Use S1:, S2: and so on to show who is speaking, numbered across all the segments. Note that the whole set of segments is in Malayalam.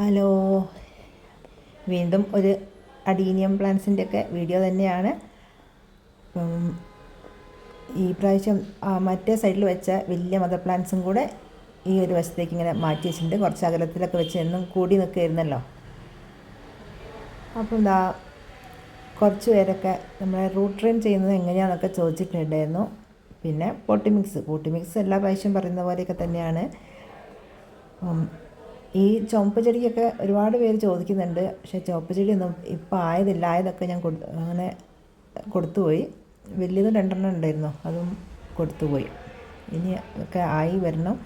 S1: ഹലോ. വീണ്ടും ഒരു അഡീനിയം പ്ലാന്റ്സിന്റെ ഒക്കെ വീഡിയോ തന്നെയാണ്. ഈ പ്രാവശ്യം മറ്റേ സൈഡിൽ വെച്ച വലിയ മദർ പ്ലാന്റ്സും കൂടെ ഈ ഒരു വശത്തേക്ക് ഇങ്ങനെ മാറ്റി വെച്ചിട്ടുണ്ട്. കുറച്ച് അകലത്തിലൊക്കെ വെച്ച് എന്നും കൂടി നിൽക്കുമായിരുന്നല്ലോ അപ്പം എന്താ കുറച്ച് പേരൊക്കെ നമ്മളെ റൂട്ട് ട്രെയിൻ ചെയ്യുന്നത് എങ്ങനെയാണെന്നൊക്കെ ചോദിച്ചിട്ടുണ്ടായിരുന്നു. പിന്നെ പോട്ടി മിക്സ് പോട്ടി മിക്സ് എല്ലാ പ്രാവശ്യം പറയുന്ന പോലെയൊക്കെ തന്നെയാണ്. ഈ ചുവപ്പ് ചെടിക്കൊക്കെ ഒരുപാട് പേര് ചോദിക്കുന്നുണ്ട്. പക്ഷേ ചുവപ്പ് ചെടിയൊന്നും ഇപ്പം ആയതില്ല. ആയതൊക്കെ ഞാൻ കൊടു അങ്ങനെ കൊടുത്തുപോയി. വലിയത് രണ്ടെണ്ണം ഉണ്ടായിരുന്നു. അതും കൊടുത്തുപോയി. ഇനി ഒക്കെ ആയി വരണം.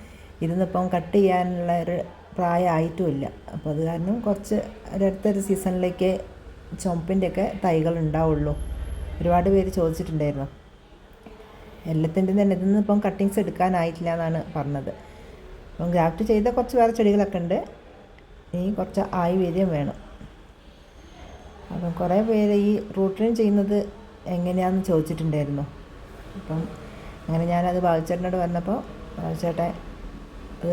S1: ഇതിന്നിപ്പം കട്ട് ചെയ്യാനുള്ള ഒരു പ്രായമായിട്ടുമില്ല. അപ്പോൾ അത് കാരണം കുറച്ച് ഒരടുത്തൊരു സീസണിലേക്ക് ചുമപ്പിന്റെയൊക്കെ തൈകൾ ഉണ്ടാവുള്ളൂ. ഒരുപാട് പേര് ചോദിച്ചിട്ടുണ്ടായിരുന്നു. എല്ലാത്തിന്റെയും തന്നെ ഇതിന്നിപ്പം കട്ടിങ്സ് എടുക്കാനായിട്ടില്ല എന്നാണ് പറഞ്ഞത്. അപ്പം ഗ്രാഫ്റ്റ് ചെയ്ത കുറച്ച് വേറെ ചെടികളൊക്കെ ഉണ്ട്. ഇനി കുറച്ച് ആയി വീര്യം വേണം. അപ്പം കുറേ പേര് ഈ റൂട്ടിനും ചെയ്യുന്നത് എങ്ങനെയാണെന്ന് ചോദിച്ചിട്ടുണ്ടായിരുന്നു. അപ്പം അങ്ങനെ ഞാനത് ബാബുച്ചേട്ടനോട് പറഞ്ഞപ്പോൾ ബാബുച്ചേട്ടൻ അത്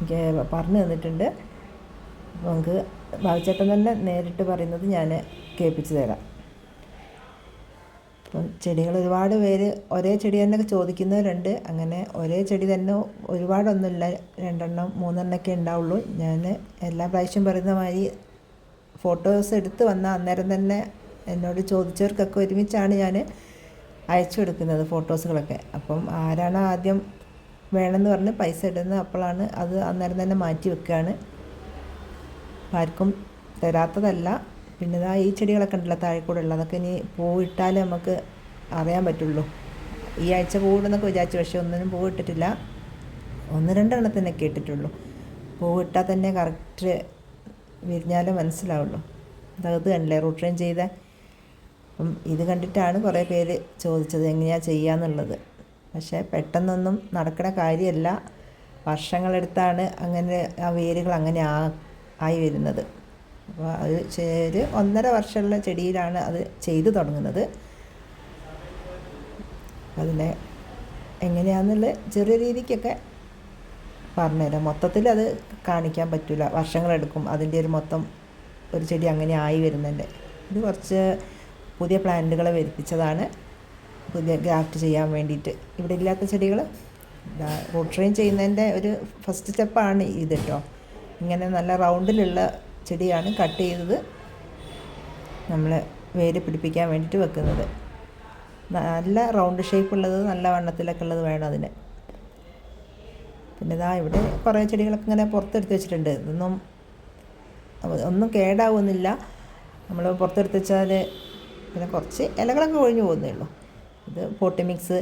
S1: എനിക്ക് പറഞ്ഞു തന്നിട്ടുണ്ട്. അപ്പോൾ നമുക്ക് ബാബുച്ചേട്ടൻ തന്നെ നേരിട്ട് പറയുന്നത് ഞാൻ കേൾപ്പിച്ച് തരാം. അപ്പം ചെടികൾ ഒരുപാട് പേര് ഒരേ ചെടി തന്നെ ചോദിക്കുന്നവരുണ്ട്. അങ്ങനെ ഒരേ ചെടി തന്നെ ഒരുപാടൊന്നുമില്ല. രണ്ടെണ്ണം മൂന്നെണ്ണമൊക്കെ ഉണ്ടാവുള്ളൂ. ഞാൻ എല്ലാ പ്രാവശ്യം പറയുന്ന മാതിരി ഫോട്ടോസ് എടുത്ത് വന്ന അന്നേരം തന്നെ എന്നോട് ചോദിച്ചവർക്കൊക്കെ ഒരുമിച്ചാണ് ഞാൻ അയച്ചു കൊടുക്കുന്നത് ഫോട്ടോസുകളൊക്കെ. അപ്പം ആരാണ് ആദ്യം വേണമെന്ന് പറഞ്ഞ് പൈസ ഇടുന്നത് അപ്പോഴാണ് അത് അന്നേരം തന്നെ മാറ്റി വെക്കുകയാണ്. ആർക്കും തരാത്തതല്ല. പിന്നെ ഇതാ ഈ ചെടികളൊക്കെ ഉണ്ടല്ലോ താഴെ കൂടെ ഉള്ളത് അതൊക്കെ ഇനി പൂവിട്ടാലേ നമുക്ക് അറിയാൻ പറ്റുള്ളൂ. ഈ ആഴ്ച പൂവിടുന്നൊക്കെ വിചാരിച്ചു പക്ഷേ ഒന്നിനും പൂവിട്ടിട്ടില്ല. ഒന്ന് രണ്ടെണ്ണം തന്നെ ഇട്ടിട്ടുള്ളൂ പൂവിട്ടാൽ തന്നെ കറക്റ്റ് വിരിഞ്ഞാലേ മനസ്സിലാവുള്ളൂ. അതത് കണ്ടില്ലേ റൂട്ട് ട്രെയിൻ ചെയ്ത. അപ്പം ഇത് കണ്ടിട്ടാണ് കുറേ പേര് ചോദിച്ചത് എങ്ങനെയാണ് ചെയ്യാന്നുള്ളത്. പക്ഷേ പെട്ടെന്നൊന്നും നടക്കണ കാര്യമല്ല. വർഷങ്ങളെടുത്താണ് അങ്ങനെ ആ വേരുകൾ അങ്ങനെ ആ ആയി വരുന്നത്. അപ്പോൾ അത് ഒരു ഒന്നര വർഷമുള്ള ചെടിയിലാണ് അത് ചെയ്തു തുടങ്ങുന്നത്. അതിനെ എങ്ങനെയാണെന്നുള്ള ചെറിയ രീതിക്കൊക്കെ പറഞ്ഞുതരാം. മൊത്തത്തിൽ അത് കാണിക്കാൻ പറ്റില്ല വർഷങ്ങളെടുക്കും. അതിന്റെ ഒരു മൊത്തം ഒരു ചെടി അങ്ങനെ ആയി വരുന്നുണ്ട്. ഇത് കുറച്ച് പുതിയ പ്ലാന്റുകളെ വരുത്തിച്ചതാണ്. പുതിയ ഗ്രാഫ്റ്റ് ചെയ്യാൻ വേണ്ടിയിട്ട്. ഇവിടെ ഇല്ലാത്ത ചെടികൾ റൂട്ട് ട്രെയിൻ ചെയ്യുന്നതിന്റെ ഒരു ഫസ്റ്റ് സ്റ്റെപ്പാണ് ഇത് കേട്ടോ ഇങ്ങനെ നല്ല റൗണ്ടിലുള്ള ചെടിയാണ് കട്ട് ചെയ്തത്. നമ്മൾ വേര് പിടിപ്പിക്കാൻ വേണ്ടിയിട്ട് വെക്കുന്നത്. നല്ല റൗണ്ട് ഷേപ്പ് ഉള്ളത് നല്ല വണ്ണത്തിലൊക്കെ ഉള്ളത് വേണം അതിന്. പിന്നെ ഇതാ ഇവിടെ കുറേ ചെടികളൊക്കെ ഇങ്ങനെ പുറത്തെടുത്ത് വെച്ചിട്ടുണ്ട്. ഇതൊന്നും ഒന്നും കേടാവുന്നില്ല. നമ്മൾ പുറത്തെടുത്ത് വെച്ചാൽ പിന്നെ കുറച്ച് ഇലകളൊക്കെ ഒഴിഞ്ഞു പോകുന്നേ ഉള്ളൂ. ഇത് പോട്ടി മിക്സ്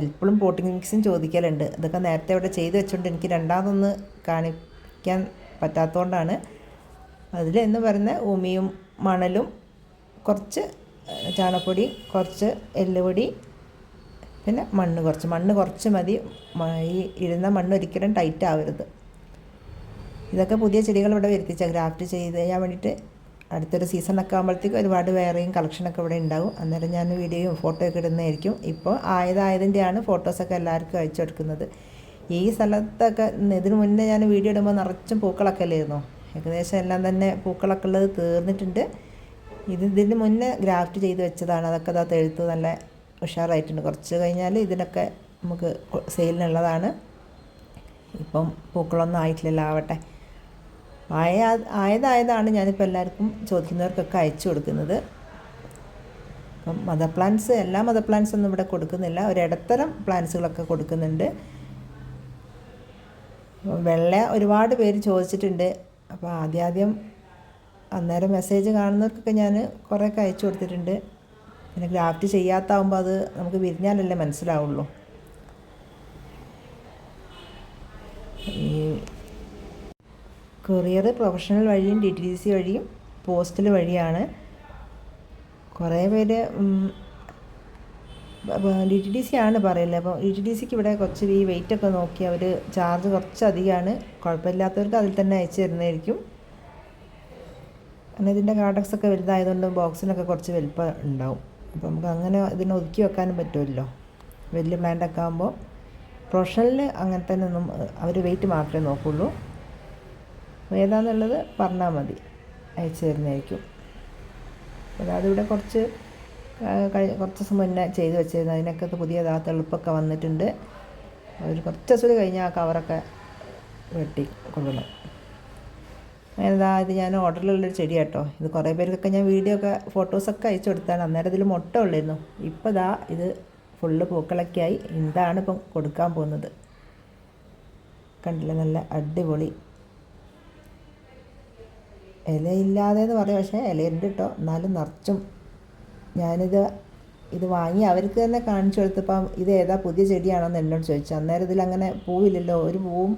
S1: എപ്പോഴും പോട്ടി മിക്സും ചോദിക്കലുണ്ട്. ഇതൊക്കെ നേരത്തെ ഇവിടെ ചെയ്ത് വെച്ചുകൊണ്ട് എനിക്ക് രണ്ടാമതൊന്ന് കാണിക്കാൻ പറ്റാത്തതുകൊണ്ടാണ് അതിൽ എന്ന് പറയുന്ന ഉമിയും മണലും കുറച്ച് ചാണകപ്പൊടി കുറച്ച് എല്ലുപൊടി പിന്നെ മണ്ണ് കുറച്ച്. മണ്ണ് കുറച്ച് മതി. ഈ ഇടുന്ന മണ്ണ് ഒരിക്കലും ടൈറ്റ് ആവരുത്. ഇതൊക്കെ പുതിയ ചെടികൾ ഇവിടെ വരുത്തിച്ച ഗ്രാഫ്റ്റ് ചെയ്ത് ചെയ്യാൻ വേണ്ടിയിട്ട് അടുത്തൊരു സീസണൊക്കെ ആകുമ്പോഴത്തേക്കും ഒരുപാട് വേറെയും കളക്ഷനൊക്കെ ഇവിടെ ഉണ്ടാവും. അന്നേരം ഞാൻ വീഡിയോയും ഫോട്ടോയൊക്കെ ഇടുന്നതായിരിക്കും. ഇപ്പോൾ ആയതായതിന്റെയാണ് ഫോട്ടോസൊക്കെ എല്ലാവർക്കും അയച്ചു കൊടുക്കുന്നത്. ഈ സ്ഥലത്തൊക്കെ ഇതിനു മുന്നേ ഞാൻ വീഡിയോ ഇടുമ്പോൾ നിറച്ചും പൂക്കളൊക്കെ അല്ലായിരുന്നോ ഏകദേശം എല്ലാം തന്നെ പൂക്കളൊക്കെ ഉള്ളത് തീർന്നിട്ടുണ്ട്. ഇത് ഇതിന് മുന്നേ ഗ്രാഫ്റ്റ് ചെയ്ത് വെച്ചതാണ്. അതൊക്കെ അതാ തെഴുത്ത് നല്ല ഉഷാറായിട്ടുണ്ട്. കുറച്ച് കഴിഞ്ഞാൽ ഇതിനൊക്കെ നമുക്ക് സെയിലിനുള്ളതാണ്. ഇപ്പം പൂക്കളൊന്നും ആയിട്ടില്ലല്ലോ ആവട്ടെ. ആയ ആയതായതാണ് ഞാനിപ്പോൾ എല്ലാവർക്കും ചോദിക്കുന്നവർക്കൊക്കെ അയച്ചു കൊടുക്കുന്നത്. അപ്പം മദർ പ്ലാന്റ്സ് എല്ലാ മദർ പ്ലാന്റ്സ് ഒന്നും ഇവിടെ കൊടുക്കുന്നില്ല. ഒരു ഇടത്തരം പ്ലാന്റ്സുകളൊക്കെ കൊടുക്കുന്നുണ്ട്. വെള്ള ഒരുപാട് പേര് ചോദിച്ചിട്ടുണ്ട്. അപ്പോൾ ആദ്യാദ്യം ആദ്യം അന്നേരം മെസ്സേജ് കാണുന്നവർക്കൊക്കെ ഞാൻ കുറേയൊക്കെ അയച്ചു കൊടുത്തിട്ടുണ്ട്. പിന്നെ ഗ്രാഫ്റ്റ് ചെയ്യാത്താവുമ്പോൾ അത് നമുക്ക് വിരിഞ്ഞാലല്ലേ മനസ്സിലാവുള്ളൂ. ഈ കൊറിയർ പ്രൊഫഷണൽ വഴിയും ഡി ടി സി വഴിയും പോസ്റ്റൽ വഴിയാണ്. കുറേ പേര് ഡി ടി ഡി സി ആണ് പറയുന്നത്. അപ്പോൾ ഡി ടി ഡി സിക്ക് ഇവിടെ കുറച്ച് ഈ വെയിറ്റ് ഒക്കെ നോക്കി അവർ ചാർജ് കുറച്ച് അധികമാണ് കുഴപ്പമില്ലാത്തവർക്ക് അതിൽ തന്നെ അയച്ചു തരുന്നതായിരിക്കും. അങ്ങനെ ഇതിന്റെ കാർഡക്സ് ഒക്കെ വലുതായതുകൊണ്ട് ബോക്സിനൊക്കെ കുറച്ച് വലുപ്പം ഉണ്ടാവും. അപ്പോൾ നമുക്ക് അങ്ങനെ ഇതിനെ ഒതുക്കി വെക്കാനും പറ്റുമല്ലോ. വലിയ പ്ലാന്റ് ഒക്കെ ആകുമ്പോൾ പ്രൊഫഷണലിൽ അങ്ങനെ തന്നെ ഒന്നും അവർ വെയിറ്റ് മാത്രമേ നോക്കുള്ളൂ. ഏതാന്നുള്ളത് പറഞ്ഞാൽ മതി. അയച്ചു തരുന്നതായിരിക്കും. അതായത് ഇവിടെ കുറച്ച് കുറച്ച് ദിവസം മുന്നേ ചെയ്ത് വെച്ചിരുന്നു. അതിനൊക്കെ പുതിയ തെളുപ്പൊക്കെ വന്നിട്ടുണ്ട്. ഒരു കുറച്ച് ദിവസം കഴിഞ്ഞാൽ ആ കവറൊക്കെ വെട്ടി കൊള്ളണം അങ്ങനെതാ ഇത് ഞാൻ ഓർഡറിലുള്ളൊരു ചെടി കേട്ടോ ഇത് കുറേ പേർക്കൊക്കെ ഞാൻ വീഡിയോ ഒക്കെ ഫോട്ടോസൊക്കെ അയച്ചു കൊടുത്താണ്. അന്നേരം ഇതിൽ മുട്ട ഉള്ളിരുന്നു ഇപ്പോൾ ദാ ഇത് ഫുള്ള് പൂക്കളൊക്കെ ആയി. ഇതാണ് ഇപ്പം കൊടുക്കാൻ പോകുന്നത്. കണ്ടില്ലേ നല്ല അടിപൊളി. ഇലയില്ലാതെ എന്ന് പറയും. പക്ഷേ ഇലയുണ്ട് കേട്ടോ എന്നാലും നിറച്ചും ഞാനിത് ഇത് വാങ്ങി അവർക്ക് തന്നെ കാണിച്ചു കൊടുത്തപ്പം ഇത് ഏതാ പുതിയ ചെടിയാണോന്ന് എന്നോട് ചോദിച്ചു. അന്നേരം ഇതിൽ അങ്ങനെ പൂവില്ലല്ലോ ഒരു പൂവും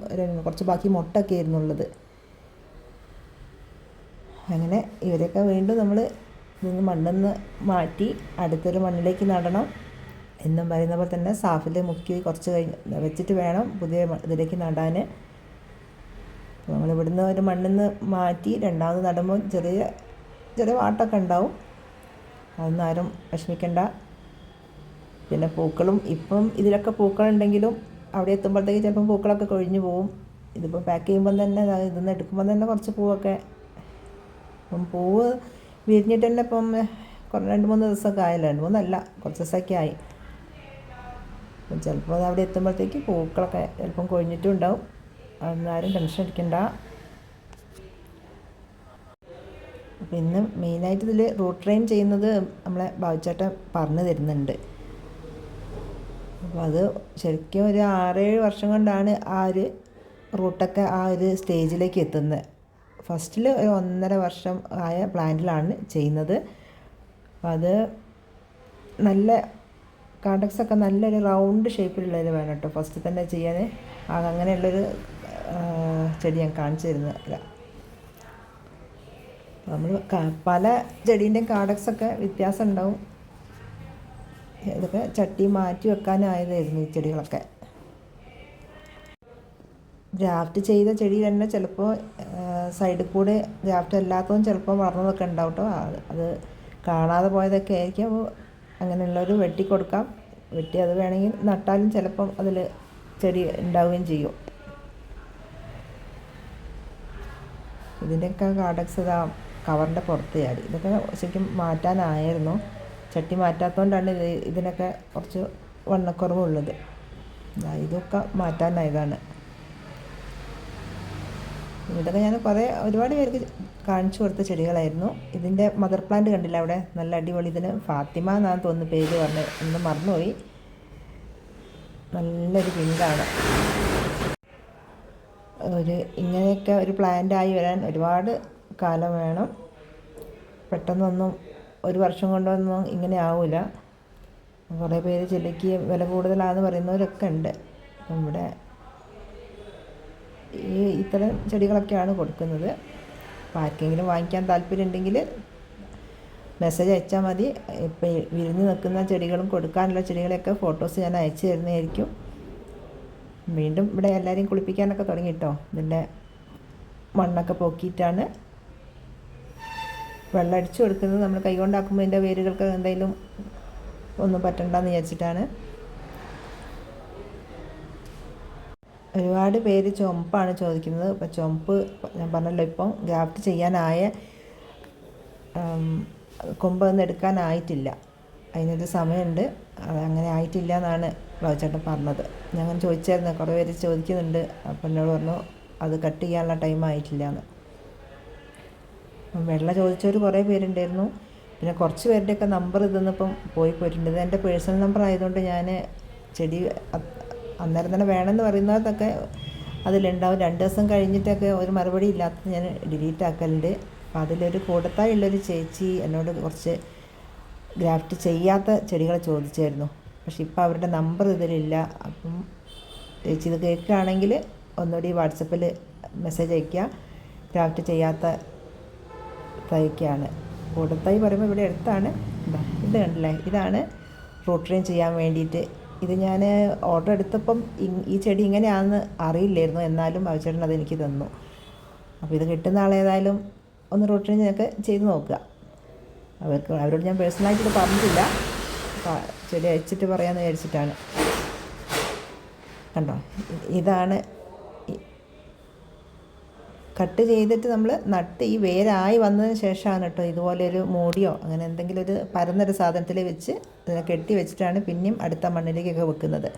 S1: കുറച്ച് ബാക്കി മുട്ടൊക്കെ ആയിരുന്നു ഉള്ളത്. അങ്ങനെ ഇവരൊക്കെ വീണ്ടും നമ്മൾ നിന്ന് മണ്ണിന്ന് മാറ്റി അടുത്തൊരു മണ്ണിലേക്ക് നടണം എന്നും പറയുന്ന പോലെ തന്നെ സാഫിൽ മുക്കി കുറച്ച് കഴിഞ്ഞ് വെച്ചിട്ട് വേണം പുതിയ ഇതിലേക്ക് നടാൻ നമ്മൾ ഇവിടുന്ന് ഒരു മണ്ണിൽ നിന്ന് മാറ്റി രണ്ടാമത് നടുമ്പോൾ ചെറിയ ചെറിയ വാട്ടൊക്കെ ഉണ്ടാവും. അതൊന്നും ആരും വിഷമിക്കണ്ട. പിന്നെ പൂക്കളും ഇപ്പം ഇതിലൊക്കെ പൂക്കളുണ്ടെങ്കിലും അവിടെ എത്തുമ്പോഴത്തേക്ക് ചിലപ്പം പൂക്കളൊക്കെ കൊഴിഞ്ഞു പോവും. ഇതിപ്പോൾ പാക്ക് ചെയ്യുമ്പം തന്നെ ഇതൊന്ന് എടുക്കുമ്പം തന്നെ കുറച്ച് പൂവൊക്കെ. അപ്പം പൂവ് വിരിഞ്ഞിട്ട് തന്നെ ഇപ്പം രണ്ട് മൂന്ന് ദിവസമൊക്കെ ആയല്ലോ. രണ്ട് മൂന്നല്ല കുറച്ച് ദിവസമൊക്കെ ആയി. അപ്പം ചിലപ്പോൾ അവിടെ എത്തുമ്പോഴത്തേക്ക് പൂക്കളൊക്കെ ചിലപ്പം കൊഴിഞ്ഞിട്ടും ഉണ്ടാവും. അതൊന്നും ആരും ടെൻഷൻ അടിക്കണ്ട. അപ്പോൾ ഇന്ന് മെയിനായിട്ട് ഇതിൽ റൂട്ട് ട്രെയിൻ ചെയ്യുന്നത് നമ്മളെ ബാബുച്ചേട്ടൻ പറഞ്ഞു തരുന്നുണ്ട്. അപ്പോൾ അത് ശരിക്കും ഒരു ആറേഴ് വർഷം കൊണ്ടാണ് ആ ഒരു റൂട്ടൊക്കെ ആ ഒരു സ്റ്റേജിലേക്ക് എത്തുന്നത് ഫസ്റ്റിൽ ഒരു ഒന്നര വർഷം ആയ പ്ലാന്റിലാണ് ചെയ്യുന്നത്. അത് നല്ല കാണ്ടക്സ് ഒക്കെ നല്ലൊരു റൗണ്ട് ഷേപ്പിലുള്ളത് വേണം കേട്ടോ. ഫസ്റ്റ് തന്നെ ചെയ്യാൻ അങ്ങനെയുള്ളൊരു ചെടി ഞാൻ കാണിച്ചു തരുന്നില്ല നമ്മൾ പല ചെടീന്റെയും കാർഡക്സ് ഒക്കെ വ്യത്യാസം ഉണ്ടാവും ഇതൊക്കെ ചട്ടി മാറ്റി വെക്കാനായതായിരുന്നു ഈ ചെടികളൊക്കെ. ഗ്രാഫ്റ്റ് ചെയ്ത ചെടി തന്നെ ചിലപ്പോൾ സൈഡിൽ കൂടെ ഗ്രാഫ്റ്റ് അല്ലാത്തതും ചിലപ്പോൾ വളർന്നതൊക്കെ ഉണ്ടാവും കേട്ടോ അത് കാണാതെ പോയതൊക്കെ ആയിരിക്കും. അപ്പോൾ അങ്ങനെയുള്ളൊരു വെട്ടി കൊടുക്കാം വെട്ടി അത് വേണമെങ്കിൽ നട്ടാലും ചിലപ്പം അതിൽ ചെടി ഉണ്ടാവുകയും ചെയ്യും. ഇതിന്റെയൊക്കെ കാർഡക്സ് ഇതാ. കവറിന്റെ പുറത്ത് ചാടി. ഇതൊക്കെ ശരിക്കും മാറ്റാനായിരുന്നു. ചട്ടി മാറ്റാത്തതുകൊണ്ടാണ് ഇത് ഇതിനൊക്കെ കുറച്ച് വണ്ണക്കുറവുള്ളത്. ഇതൊക്കെ മാറ്റാനായതാണ്. ഇതൊക്കെ ഞാൻ കുറേ ഒരുപാട് പേർക്ക് കാണിച്ചു കൊടുത്ത ചെടികളായിരുന്നു. ഇതിന്റെ മദർ പ്ലാന്റ് കണ്ടില്ല അവിടെ? നല്ല അടിപൊളി. ഇതിന് ഫാത്തിമ എന്നാണ് തോന്നുന്നു പേര് പറഞ്ഞ്. ഒന്ന് മറന്നുപോയി. നല്ലൊരു പിങ്കാണ്. ഒരു ഇങ്ങനെയൊക്കെ ഒരു പ്ലാന്റായി വരാൻ ഒരുപാട് കാലം വേണം. പെട്ടെന്നൊന്നും ഒരു വർഷം കൊണ്ടൊന്നും ഇങ്ങനെ ആവില്ല കുറേ പേര് ചെടിക്ക് വില കൂടുതലാണെന്ന് പറയുന്നവരൊക്കെ ഉണ്ട്. നമ്മുടെ ഈ ഇത്തരം ചെടികളൊക്കെയാണ് കൊടുക്കുന്നത്. അപ്പോൾ ആർക്കെങ്കിലും വാങ്ങിക്കാൻ താല്പര്യം ഉണ്ടെങ്കിൽ മെസ്സേജ് അയച്ചാൽ മതി. ഇപ്പം വിരിഞ്ഞ് നിൽക്കുന്ന ചെടികളും കൊടുക്കാനുള്ള ചെടികളൊക്കെ ഫോട്ടോസ് ഞാൻ അയച്ചു തരുന്നതായിരിക്കും. വീണ്ടും ഇവിടെ എല്ലാവരെയും കുളിപ്പിക്കാനൊക്കെ തുടങ്ങി കേട്ടോ ഇതിന്റെ മണ്ണൊക്കെ പൊക്കിയിട്ടാണ്. വെള്ളം അടിച്ചു കൊടുക്കുന്നത് നമ്മൾ കൈകൊണ്ടാക്കുമ്പോൾ അതിന്റെ വേരുകൾക്ക് എന്തെങ്കിലും ഒന്നും പറ്റണ്ടെന്ന് വിചാരിച്ചിട്ടാണ്. ഒരുപാട് പേര് ചുമപ്പാണ് ചോദിക്കുന്നത്. അപ്പം ചുമപ്പ് ഞാൻ പറഞ്ഞല്ലോ ഇപ്പം ഗ്രാഫ്റ്റ് ചെയ്യാനായ കൊമ്പൊന്നും എടുക്കാനായിട്ടില്ല. അതിനൊരു സമയമുണ്ട്. അത് അങ്ങനെ ആയിട്ടില്ല എന്നാണ് ബ്ലൗച്ചേട്ടൻ പറഞ്ഞത്. ഞാൻ ചോദിച്ചായിരുന്നു. കുറേ പേര് ചോദിക്കുന്നുണ്ട്. അപ്പം എന്നോട് പറഞ്ഞു അത് കട്ട് ചെയ്യാനുള്ള ടൈം ആയിട്ടില്ല എന്ന്. വെള്ള ചോദിച്ചവർ കുറേ പേരുണ്ടായിരുന്നു. പിന്നെ കുറച്ച് പേരുടെയൊക്കെ നമ്പർ ഇതെന്നിപ്പം പോയി പോയിട്ടുണ്ട്. എന്റെ പേഴ്സണൽ നമ്പർ ആയതുകൊണ്ട് ഞാൻ ചെടി അന്നേരം തന്നെ വേണമെന്ന് പറയുന്നതൊക്കെ അതിലുണ്ടാവും. രണ്ട് ദിവസം കഴിഞ്ഞിട്ടൊക്കെ ഒരു മറുപടി ഇല്ലാത്ത ഞാൻ ഡിലീറ്റ് ആക്കലുണ്ട്. അപ്പോൾ അതിലൊരു കൂടത്തായുള്ളൊരു ചേച്ചി എന്നോട് കുറച്ച് ഗ്രാഫ്റ്റ് ചെയ്യാത്ത ചെടികൾ ചോദിച്ചായിരുന്നു. പക്ഷെ ഇപ്പോൾ അവരുടെ നമ്പർ ഇതിലില്ല. അപ്പം ചേച്ചി ഇത് കേൾക്കുകയാണെങ്കിൽ ഒന്നുകൂടി വാട്സപ്പിൽ മെസ്സേജ് അയയ്ക്കുക. ഗ്രാഫ്റ്റ് ചെയ്യാത്ത തൈക്കാണ് ഓടത്തൈ പറയുമ്പോൾ ഇവിടെ അടുത്താണ്. ഇതാ കണ്ടില്ലേ? ഇതാണ് ട്രെയിൻ ചെയ്യാൻ വേണ്ടിയിട്ട്. ഇത് ഞാൻ ഓർഡർ എടുത്തപ്പം ഈ ചെടി ഇങ്ങനെയാണെന്ന് അറിയില്ലായിരുന്നു. എന്നാലും ഭവിച്ചേട്ടൻ അതെനിക്ക് തന്നു. അപ്പോൾ ഇത് കിട്ടുന്ന ആളേതായാലും ഒന്ന് റൂട്ട് ട്രെയിൻ ഞങ്ങൾക്ക് ചെയ്ത് നോക്കുക. അവർക്ക് അവരോട് ഞാൻ പേഴ്സണലായിട്ട് ഇത് പറഞ്ഞിട്ടില്ല. ചെടി അയച്ചിട്ട് പറയാമെന്ന് വിചാരിച്ചിട്ടാണ്. കണ്ടോ? ഇതാണ് കട്ട് ചെയ്തിട്ട് നമ്മൾ നട്ട് ഈ വേരായി വന്നതിന് ശേഷമാണ് കേട്ടോ ഇതുപോലെ ഒരു മൂടിയോ അങ്ങനെ എന്തെങ്കിലും ഒരു പരന്നൊരു സാധനത്തിൽ വെച്ച് കെട്ടി വെച്ചിട്ടാണ് പിന്നെയും അടുത്ത മണ്ണിലേക്കൊക്കെ വെക്കുന്നത്.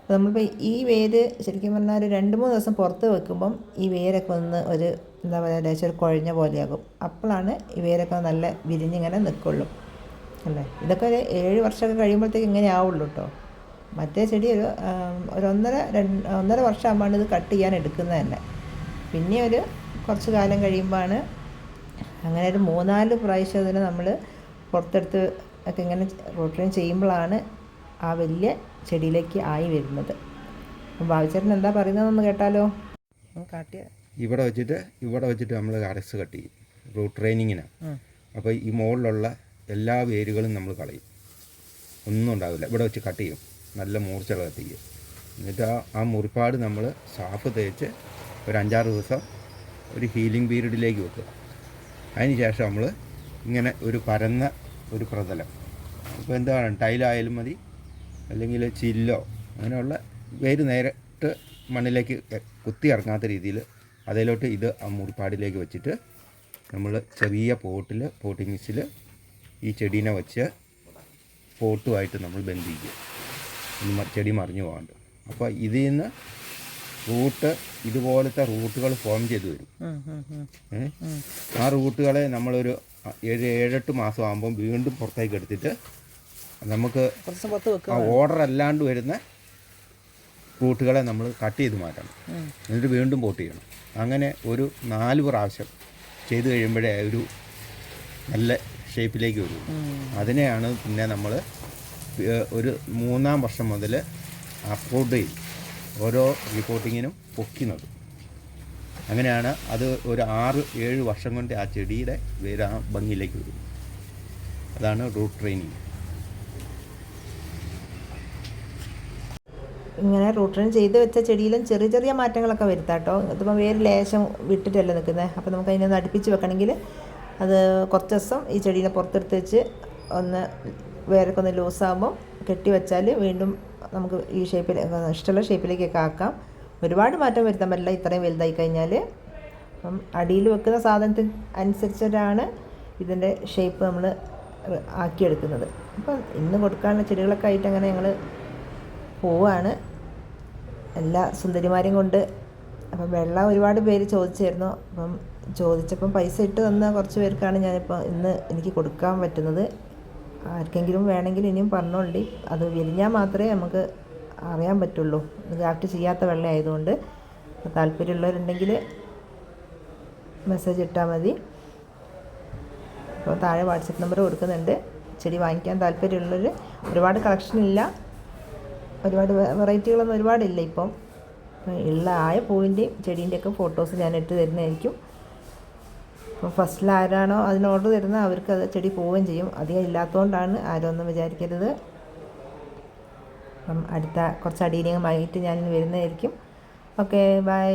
S1: അപ്പോൾ നമ്മളിപ്പോൾ ഈ വേര് ശരിക്കും പറഞ്ഞാൽ ഒരു രണ്ട് മൂന്ന് ദിവസം പുറത്ത് വെക്കുമ്പം ഈ വേരൊക്കെ ഒന്ന് ഒരു എന്താ പറയുക ലേശം ഒരു കുഴഞ്ഞ പോലെയാകും. അപ്പോഴാണ് ഈ വേരൊക്കെ നല്ല വിരിഞ്ഞിങ്ങനെ നിൽക്കുള്ളൂ അല്ലേ? ഇതൊക്കെ ഒരു ഏഴ് വർഷമൊക്കെ കഴിയുമ്പോഴത്തേക്ക് ഇങ്ങനെ ആവുള്ളൂ കേട്ടോ. മറ്റേ ചെടി ഒരു ഒരു ഒന്നര രണ്ട് ഒന്നര വർഷം ആകുമ്പോഴാണ് ഇത് കട്ട് ചെയ്യാൻ എടുക്കുന്നത് തന്നെ. പിന്നെ ഒരു കുറച്ച് കാലം കഴിയുമ്പോഴാണ് അങ്ങനെ ഒരു മൂന്നാൽ പ്രാവശ്യം അതിന് നമ്മൾ പുറത്തെടുത്ത് ഒക്കെ ഇങ്ങനെ റോട്ടറിങ് ചെയ്യുമ്പോഴാണ് ആ വലിയ ചെടിയിലേക്ക് ആയി വരുന്നത്. അപ്പം ഭാവിച്ചേട്ടൻ എന്താ പറയുന്നതെന്ന് കേട്ടാലോ? കാട്ടിയ.
S2: ഇവിടെ വെച്ചിട്ട് ഇവിടെ വെച്ചിട്ട് നമ്മൾ അരസ് കട്ട് ചെയ്യും. റൂട്ട് ട്രെയിനിങ്ങിനാണ് അപ്പോൾ ഈ മുകളിലുള്ള എല്ലാ വേരുകളും നമ്മൾ കളയും. ഒന്നും ഉണ്ടാവില്ല. ഇവിടെ വെച്ച് കട്ട് ചെയ്യും. നല്ല മൂർച്ചകൾ കത്തിക്കും എന്നിട്ട് ആ ആ മുറിപ്പാട് നമ്മൾ സാഫ് തേച്ച് ഒരു അഞ്ചാറ് ദിവസം ഒരു ഹീലിംഗ് പീരീഡിലേക്ക് വെക്കുക. അതിന് ശേഷം നമ്മൾ ഇങ്ങനെ ഒരു പരന്ന ഒരു പ്രതലം. ഇപ്പോൾ എന്താണ്? ടൈലായാലും മതി അല്ലെങ്കിൽ ചില്ലോ അങ്ങനെയുള്ള വേര് നേരിട്ട് മണ്ണിലേക്ക് കുത്തി ഇറങ്ങാത്ത രീതിയിൽ അതിലോട്ട് ഇത് ആ മുറിപ്പാടിലേക്ക് വെച്ചിട്ട് നമ്മൾ ചെറിയ പോട്ടിൽ പോട്ടിംഗ് മിക്സിൽ ഈ ചെടീനെ വെച്ച് പോട്ടുമായിട്ട് നമ്മൾ ബന്ധിക്കുക ചെടി മറിഞ്ഞു പോകാണ്ട്. അപ്പോൾ ഇതിൽ നിന്ന് റൂട്ട് ഇതുപോലത്തെ റൂട്ടുകൾ ഫോം ചെയ്ത് വരും? ആ റൂട്ടുകളെ നമ്മളൊരു ഏഴ് ഏഴെട്ട് മാസം ആകുമ്പോൾ വീണ്ടും പുറത്തേക്ക് എടുത്തിട്ട് നമുക്ക് ആ ഓർഡർ അല്ലാണ്ട് വരുന്ന റൂട്ടുകളെ നമ്മൾ കട്ട് ചെയ്ത് മാറ്റണം. എന്നിട്ട് വീണ്ടും പോട്ട് ചെയ്യണം. അങ്ങനെ ഒരു നാല് പ്രാവശ്യം ചെയ്ത് കഴിയുമ്പോഴേ ഒരു നല്ല ഷേപ്പിലേക്ക് വരും. അതിനെയാണ് പിന്നെ നമ്മൾ ഒരു മൂന്നാം വർഷം മുതൽ അപ്ലോഡ് ചെയ്യും ഓരോ റിപ്പോർട്ടിങ്ങിനും പൊക്കുന്നത് അങ്ങനെയാണ് അത് ഒരു ആറ് ഏഴ് വർഷം കൊണ്ട് ആ ചെടിയുടെ വേര് ആ ഭംഗിയിലേക്ക് വരും അതാണ് റൂട്ട് ട്രെയിനിങ്
S1: ഇങ്ങനെ റൂട്ട് ട്രെയിൻ ചെയ്ത് വെച്ച ചെടിയിലും ചെറിയ ചെറിയ മാറ്റങ്ങളൊക്കെ വരുത്താം കേട്ടോ ഇതിപ്പോൾ വേര് ലേശം വിട്ടിട്ടല്ല നിൽക്കുന്നത് അപ്പോൾ നമുക്ക് അതിനൊന്ന് അടുപ്പിച്ച് വെക്കണമെങ്കിൽ അത് കുറച്ച് ദിവസം ഈ ചെടീനെ പുറത്തെടുത്ത് വെച്ച് ഒന്ന് വേരൊക്കെ ഒന്ന് ലൂസാകുമ്പോൾ കെട്ടി വെച്ചാൽ വീണ്ടും നമുക്ക് ഈ ഷേപ്പിൽ ഇഷ്ടമുള്ള ഷേപ്പിലേക്കൊക്കെ ആക്കാം. ഒരുപാട് മാറ്റം വരുത്താൻ പറ്റില്ല. ഇത്രയും വലുതായി കഴിഞ്ഞാൽ അപ്പം അടിയിൽ വെക്കുന്ന സാധനത്തിന് അനുസരിച്ചിട്ടാണ് ഇതിന്റെ ഷേപ്പ് നമ്മൾ ആക്കിയെടുക്കുന്നത്. അപ്പം ഇന്ന് കൊടുക്കാനുള്ള ചെടികളൊക്കെ ആയിട്ട് അങ്ങനെ ഞങ്ങൾ പോവാണ്. എല്ലാ സുന്ദരിമാരെയും കൊണ്ട്. അപ്പം വെള്ളം ഒരുപാട് പേര് ചോദിച്ചായിരുന്നു അപ്പം ചോദിച്ചപ്പം പൈസ ഇട്ട് തന്ന കുറച്ച് പേർക്കാണ് ഞാനിപ്പോൾ ഇന്ന് എനിക്ക് കൊടുക്കാൻ പറ്റുന്നത്. ആർക്കെങ്കിലും വേണമെങ്കിൽ ഇനിയും പറഞ്ഞോണ്ടി അത് വിരിഞ്ഞാൽ മാത്രമേ നമുക്ക് അറിയാൻ പറ്റുള്ളൂ. ഗ്രാഫ്റ്റ് ചെയ്യാത്ത വെള്ളം ആയതുകൊണ്ട്. താല്പര്യമുള്ളവരുണ്ടെങ്കിൽ മെസ്സേജ് ഇട്ടാൽ മതി. അപ്പോൾ താഴെ വാട്സപ്പ് നമ്പർ കൊടുക്കുന്നുണ്ട്. ചെടി വാങ്ങിക്കാൻ താല്പര്യമുള്ളവർ ഒരുപാട് കളക്ഷൻ ഇല്ല. ഒരുപാട് വെറൈറ്റികളൊന്നും ഒരുപാടില്ല ഇപ്പം. ഉള്ള ആയ പൂവിന്റെയും ചെടീന്റെയൊക്കെ ഫോട്ടോസ് ഞാൻ ഇട്ട് തരുന്നതായിരിക്കും. അപ്പോൾ ഫസ്റ്റിൽ ആരാണോ അതിന് ഓർഡർ തരുന്നത് അവർക്ക് അത് ചെടി പോവുകയും ചെയ്യും. അധികം ഇല്ലാത്തതുകൊണ്ടാണ് ആരും ഒന്നും വിചാരിക്കരുത്. അപ്പം അടുത്ത കുറച്ച് അടിയിനകമായിട്ട് ഞാൻ വരുന്നതായിരിക്കും. Okay bye.